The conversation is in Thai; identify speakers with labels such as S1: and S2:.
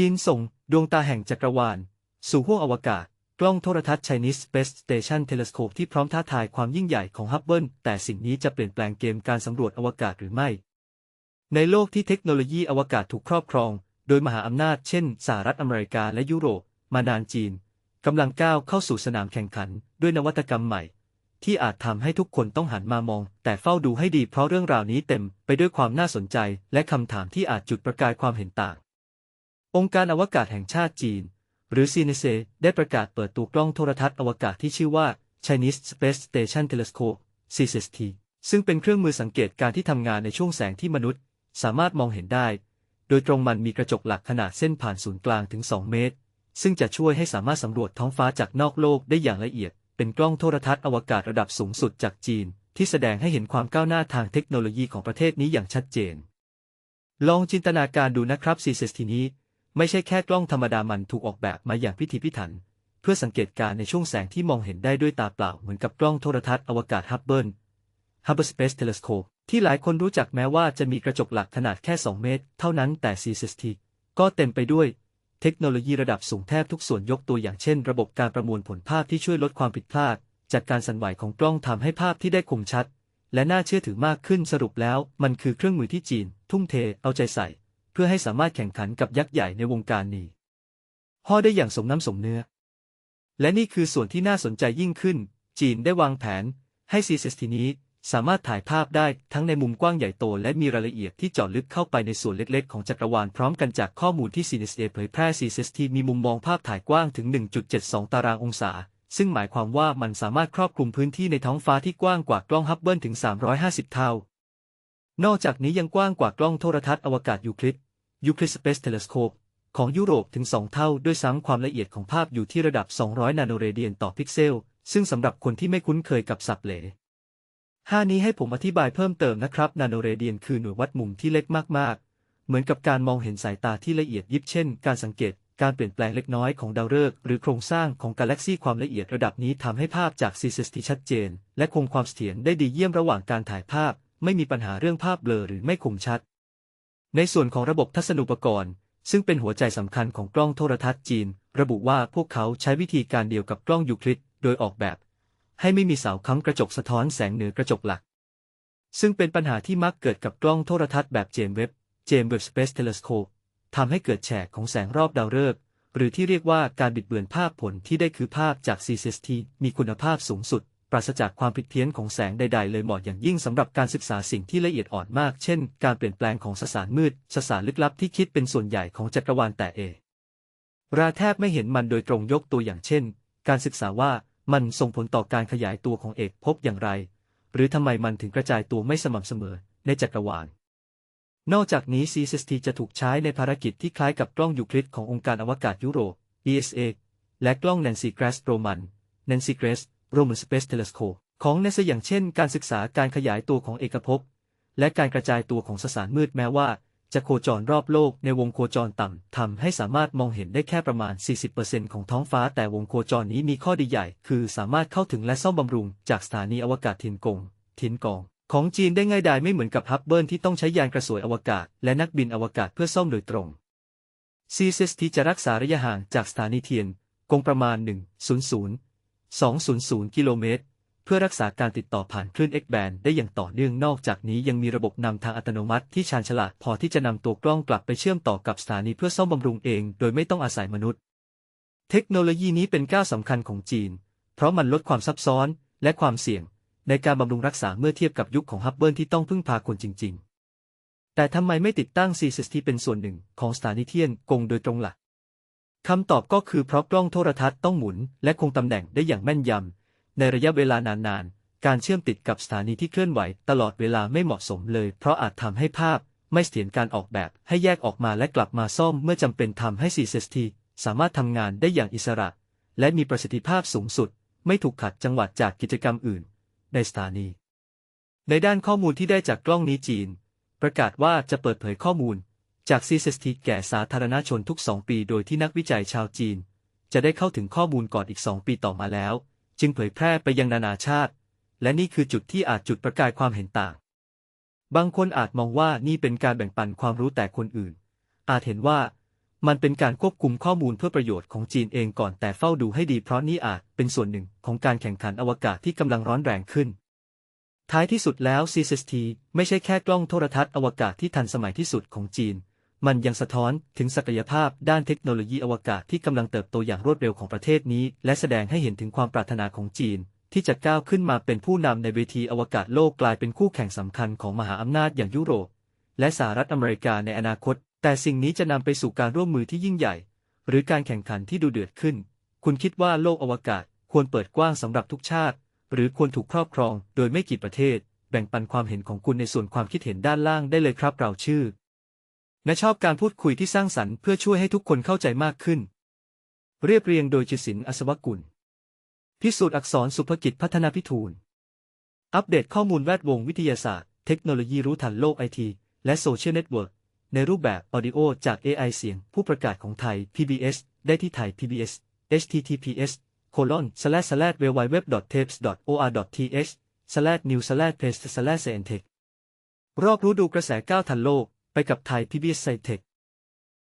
S1: จีนส่ง ดวงตาแห่งจักรวาล สู่ห้วงอวกาศ กล้องโทรทัศน์ Chinese Space Station Telescope ที่พร้อมท้าทายความยิ่งใหญ่ของฮับเบิลแต่สิ่งนี้จะเปลี่ยนแปลงเกมการสำรวจอวกาศหรือไม่ ในโลกที่เทคโนโลยีอวกาศถูกครอบครอง โดยมหาอำนาจเช่นสหรัฐอเมริกาและยุโรป มานานจีนกำลังก้าวเข้าสู่สนามแข่งขัน ด้วยนวัตกรรมใหม่ ที่อาจทำให้ทุกคนต้องหันมามอง แต่เฝ้าดูให้ดีเพราะเรื่องราวนี้เต็มไปด้วยความน่าสนใจ และคำถามที่อาจจุดประกายความเห็นต่าง องค์การอวกาศแห่งชาติจีน หรือ CNC ได้ประกาศเปิดตัวกล้องโทรทัศน์อวกาศที่ชื่อว่า Chinese Space Station Telescope CST ซึ่งเป็นเครื่องมือสังเกตการที่ทำงานในช่วงแสงที่มนุษย์ สามารถมองเห็นได้ โดยตรงมันมีกระจกหลักขนาดเส้นผ่านศูนย์กลางถึง 2 เมตร ซึ่งจะช่วยให้สามารถสำรวจท้องฟ้าจากนอกโลกได้อย่างละเอียด เป็นกล้องโทรทัศน์อวกาศระดับสูงสุดจากจีน ที่แสดงให้เห็นความก้าวหน้าทางเทคโนโลยีของประเทศนี้อย่างชัดเจน ลองจินตนาการดูนะครับ CST นี้ ไม่ใช่แค่กล้องธรรมดามันถูกออกแบบมาอย่างพิถีพิถัน เพื่อสังเกตการในช่วงแสงที่มองเห็นได้ด้วยตาเปล่าเหมือนกับกล้องโทรทัศน์อวกาศฮับเบิล Hubble Space Telescope ที่หลายคนรู้จักแม้ว่าจะมีกระจกหลักขนาดแค่ 2 เมตร เท่านั้นแต่ CST ก็เต็มไปด้วยเทคโนโลยีระดับสูงแทบทุกส่วนยกตัวอย่างเช่น ระบบการประมวลผลภาพที่ช่วยลดความผิดพลาด จากการสั่นไหวของกล้องทำให้ภาพที่ได้คมชัด และน่าเชื่อถือมากขึ้นสรุปแล้ว มันคือเครื่องมือที่จีน ทุ่มเทเอาใจใส่ พื่อให้สามารถแข่งขันกับยักษ์ใหญ่ในวงการนี้ห่อได้อย่างสมน้ำสมเนื้อ และนี่คือส่วนที่น่าสนใจยิ่งขึ้น จีนได้วางแผน ให้ CST นี้สามารถถ่ายภาพได้ทั้งในมุมกว้างใหญ่โต และมีรายละเอียดที่เจาะลึกเข้าไปในส่วนเล็กๆ ของจักรวาลพร้อมกันจากข้อมูลที่ CNSA เผยแพร่ CST มีมุมมองภาพถ่ายกว้างถึง 1.72 ตารางองศา ซึ่งหมายความว่ามันสามารถครอบคลุมพื้นที่ในท้องฟ้าที่กว้างกว่ากล้องฮับเบิลถึง 350 เท่า นอกจากนี้ยังกว้างกว่ากล้องโทรทัศน์อวกาศยูคลิด ยูคลิสเปซเทเลสโคปของยุโรปถึง 2 เท่าด้วยซ้ำความละเอียดของภาพอยู่ที่ระดับ 200 นาโนเรเดียนต่อพิกเซล ซึ่งสำหรับคนที่ไม่คุ้นเคยกับศัพท์เหลห้านี้ให้ผมอธิบายเพิ่มเติมนะครับ นาโนเรเดียนคือหน่วยวัดมุมที่เล็กมากๆ เหมือนกับการมองเห็นสายตาที่ละเอียดยิบเช่น การสังเกตการเปลี่ยนแปลงเล็กน้อยของดาวฤกษ์หรือโครงสร้างของกาแล็กซีความละเอียดระดับนี้ทำให้ภาพจาก CST ชัดเจน และคงความเสถียรได้ดีเยี่ยมระหว่างการถ่ายภาพ ไม่มีปัญหาเรื่องภาพเบลอหรือไม่คมชัด ในส่วนของระบบทัศนูปกรณ์ ซึ่งเป็นหัวใจสำคัญของกล้องโทรทัศน์จีน ระบุว่าพวกเขาใช้วิธีการเดียวกับกล้องยูคลิดโดยออกแบบ ให้ไม่มีเสาค้ำกระจกสะท้อนแสงเหนือกระจกหลัก ซึ่งเป็นปัญหาที่มักเกิดกับกล้องโทรทัศน์แบบเจมเว็บเจมเว็บสเปซเทเลสโคปทำให้เกิดแฉกของแสงรอบดาวฤกษ์หรือที่เรียกว่าการบิดเบือนภาพผลที่ได้คือภาพจาก CCST มีคุณภาพสูงสุด ปราศจากความผิดเพี้ยนของแสงใด ๆ เลยเหมาะอย่างยิ่งสำหรับการศึกษาสิ่งที่ละเอียดอ่อนมาก เช่น การเปลี่ยนแปลงของสสารมืด สสารลึกลับที่คิดเป็นส่วนใหญ่ของจักรวาลแต่เอ ราแทบไม่เห็นมันโดยตรงยกตัวอย่างเช่น การศึกษาว่ามันส่งผลต่อการขยายตัวของเอกภพอย่างไร หรือทำไมมันถึงกระจายตัวไม่สม่ำเสมอในจักรวาล นอกจากนี้ CST จะถูกใช้ในภารกิจที่คล้ายกับกล้องยูคลิดขององค์การอวกาศยุโรป ESA และกล้อง Nancy Grace Roman Nancy Grace Roman Space Telescope ของ NASA อย่างเช่น การศึกษาการขยายตัวของเอกภพ และการกระจายตัวของสสารมืดแม้ว่า จะโคจรรอบโลกในวงโคจรต่ำทำให้สามารถมองเห็นได้แค่ประมาณ 40%ของท้องฟ้าแต่วงโคจรนี้มีข้อดีใหญ่ คือสามารถเข้าถึงและซ่อมบำรุง จากสถานีอวกาศทินกงทินกอง ของจีนได้ง่ายดายไม่เหมือนกับฮับเบิลที่ต้องใช้ยานกระสวยอวกาศ และนักบินอวกาศเพื่อซ่อมโดยตรง CST จะรักษาระยะห่างจากสถานีเทียนกงประมาณ 100 200 กิโลเมตร เพื่อรักษาการติดต่อผ่านคลื่น X band ได้อย่างต่อเนื่องนอกจากนี้ยังมีระบบนำทางอัตโนมัติที่ชาญฉลาดพอที่จะนำตัวกล้องกลับไปเชื่อมต่อกับสถานีเพื่อซ่อมบำรุงเอง โดยไม่ต้องอาศัยมนุษย์ เทคโนโลยีนี้เป็นก้าวสำคัญของจีน เพราะมันลดความซับซ้อนและความเสี่ยง ในการบำรุงรักษาเมื่อเทียบกับยุคของฮับเบิลที่ต้องพึ่งพาคนจริง ๆ แต่ทำไมไม่ติดตั้ง CST เป็นส่วนหนึ่งของสถานีเทียนกงโดยตรงละ่ะ คำตอบก็คือเพราะกล้องโทรทัศน์ต้องหมุน และคงตำแหน่งได้อย่างแม่นยำในระยะเวลานานๆการเชื่อมติดกับสถานีที่เคลื่อนไหว ตลอดเวลาไม่เหมาะสมเลย เพราะอาจทำให้ภาพ ไม่เสถียรการออกแบบ ให้แยกออกมาและกลับมาซ่อมเมื่อจำเป็นทำให้ CST สามารถทำงานได้อย่างอิสระ และมีประสิทธิภาพสูงสุด ไม่ถูกขัดจังหวัดจากกิจกรรมอื่น ในสถานี ในด้านข้อมูลที่ได้จากกล้องนี้จีน ประกาศว่าจะเปิดเผยข้อมูล จาก CST แก่สาธารณชนทุก 2 ปีโดยที่นักวิจัยชาวจีน จะได้เข้าถึงข้อมูลก่อนอีก 2 ปีต่อมาแล้ว จึงเผยแพร่ไปยังนานาชาติ และนี่คือจุดที่อาจจุดประกายความเห็นต่าง บางคนอาจมองว่านี่เป็นการแบ่งปันความรู้แต่คนอื่น อาจเห็นว่ามันเป็นการควบคุมข้อมูลเพื่อประโยชน์ของจีนเองก่อนแต่เฝ้าดูให้ดีเพราะนี่อาจเป็นส่วนหนึ่งของการแข่งขันอวกาศที่กำลังร้อนแรงขึ้น ท้ายที่สุดแล้ว CST ไม่ใช่แค่กล้องโทรทัศน์อวกาศที่ทันสมัยที่สุดของจีน มันยังสะท้อนถึงศักยภาพด้านเทคโนโลยีอวกาศที่กำลังเติบโตอย่างรวดเร็วของประเทศนี้ และแสดงให้เห็นถึงความปรารถนาของจีน ที่จะก้าวขึ้นมาเป็นผู้นำในเวทีอวกาศโลกกลายเป็นคู่แข่งสำคัญของมหาอำนาจอย่างยุโรป และสหรัฐอเมริกาในอนาคต แต่สิ่งนี้จะนำไปสู่การร่วมมือที่ยิ่งใหญ่ หรือการแข่งขันที่ดูเดือดขึ้น คุณคิดว่าโลกอวกาศควรเปิดกว้างสำหรับทุกชาติ หรือควรถูกครอบครอง โดยไม่กี่ประเทศ แบ่งปันความเห็นของคุณในส่วนความคิดเห็นด้านล่างได้เลยครับเราชื่อ และชอบการพูดคุยที่สร้างสรรค์เพื่อช่วยให้ทุกคนเข้าใจมากขึ้น เรียบเรียงโดยจิตศิลป์อัศวกุล พิสูจน์อักษรสุภกิจพัฒนาพิทูล อัปเดตข้อมูลแวดวงวิทยาศาสตร์ เทคโนโลยีรู้ทันโลกไอทีและโซเชียลเน็ตเวิร์กในรูปแบบออดิโอจาก AI เสียง ผู้ประกาศของไทย PBS ได้ที่ไทย PBS https colon slash slash www.tapes.or.th slash new slash paste slash scientech รอบรู้ดูกระแสก้าวทันโลก ไปกับไทยพีบีเอสไซเทค